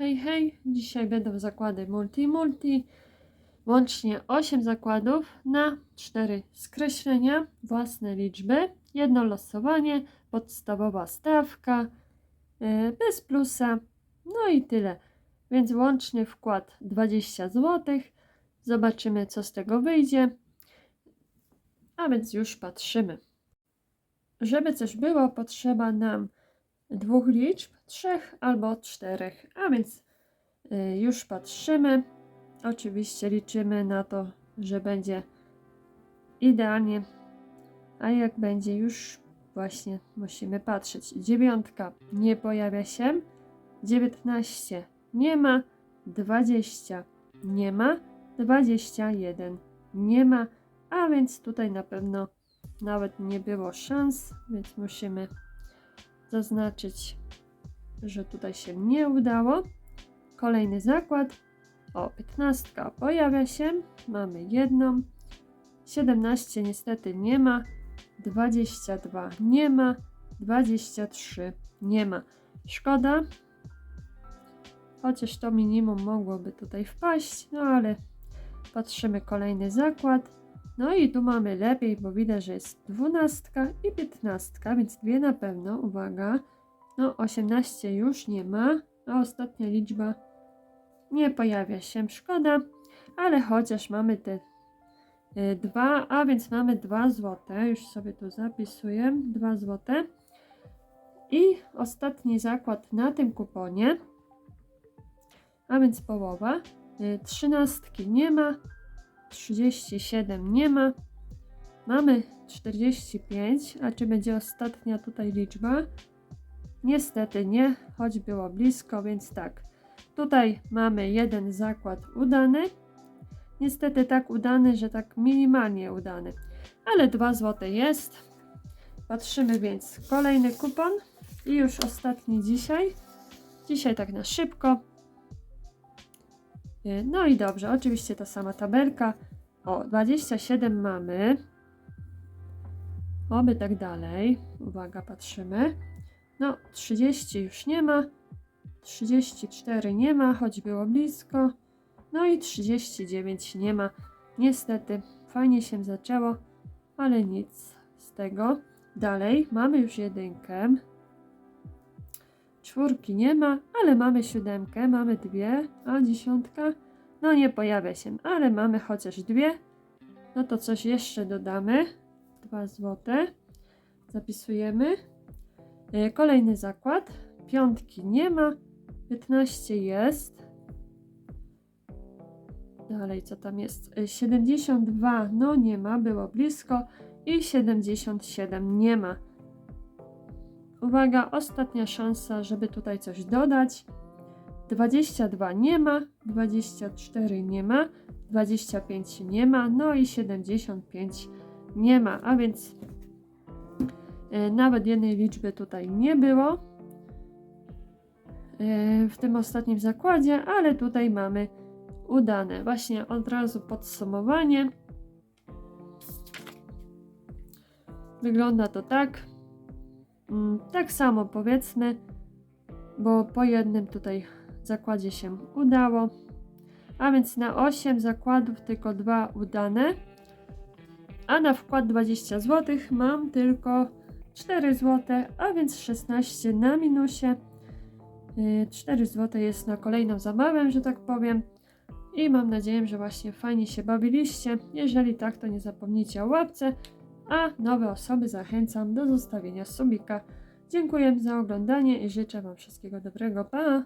Hej, hej! Dzisiaj będą zakłady multi-multi. Łącznie 8 zakładów na 4 skreślenia, własne liczby, jedno losowanie, podstawowa stawka, yy, bez plusa, no i tyle. Więc łącznie wkład 20 zł. Zobaczymy, co z tego wyjdzie. A więc już patrzymy. Żeby coś było, potrzeba nam dwóch liczb, trzech albo czterech. A więc y, już patrzymy. Oczywiście liczymy na to, że będzie idealnie. A jak będzie już właśnie musimy patrzeć. Dziewiątka nie pojawia się. 19 nie ma. 20 nie ma. 21 nie ma. A więc tutaj na pewno nawet nie było szans, więc musimy zaznaczyć, że tutaj się nie udało. Kolejny zakład. O, 15 pojawia się. Mamy jedną. 17 niestety nie ma. 22 nie ma. 23 nie ma. Szkoda. Chociaż to minimum mogłoby tutaj wpaść, no ale patrzymy kolejny zakład. No i tu mamy lepiej, bo widać, że jest 12 i 15, więc dwie na pewno, uwaga. No 18 już nie ma, a ostatnia liczba nie pojawia się, szkoda, ale chociaż mamy te y, dwa, a więc mamy 2 złote, już sobie tu zapisuję, 2 złote. I ostatni zakład na tym kuponie, a więc połowa. Y, Trzynastki nie ma, 37 nie ma. Mamy 45, a czy będzie ostatnia tutaj liczba? Niestety nie, choć było blisko, więc tak. Tutaj mamy jeden zakład udany. Niestety tak udany, że tak minimalnie udany. Ale 2 złote jest. Patrzymy więc kolejny kupon i już ostatni dzisiaj. Dzisiaj tak na szybko. Y, No i dobrze, oczywiście ta sama tabelka. O, 27 mamy. Oby tak dalej. Uwaga, patrzymy. No, 30 już nie ma. 34 nie ma, choć było blisko. No i 39 nie ma. Niestety, fajnie się zaczęło, ale nic z tego. Dalej, mamy już jedynkę. Czwórki nie ma, ale mamy siódemkę, mamy dwie, a dziesiątka, no nie pojawia się, ale mamy chociaż dwie. No to coś jeszcze dodamy. Dwa złote. Zapisujemy. E, Kolejny zakład. Piątki nie ma, 15 jest. Dalej, co tam jest? E, 72, no nie ma, było blisko. I 77 nie ma. Uwaga, ostatnia szansa, żeby tutaj coś dodać. 22 nie ma, 24 nie ma, 25 nie ma, no i 75 nie ma, a więc e, nawet jednej liczby tutaj nie było e, w tym ostatnim zakładzie, ale tutaj mamy udane. Właśnie od razu podsumowanie. Wygląda to tak. Mm, Tak samo powiedzmy, bo po jednym tutaj zakładzie się udało. A więc na 8 zakładów tylko dwa udane. A na wkład 20 zł mam tylko 4 zł, a więc 16 na minusie. Yy, 4 zł jest na kolejną zabawę, że tak powiem. I mam nadzieję, że właśnie fajnie się bawiliście. Jeżeli tak, to nie zapomnijcie o łapce, a nowe osoby zachęcam do zostawienia subika. Dziękuję za oglądanie i życzę Wam wszystkiego dobrego. Pa!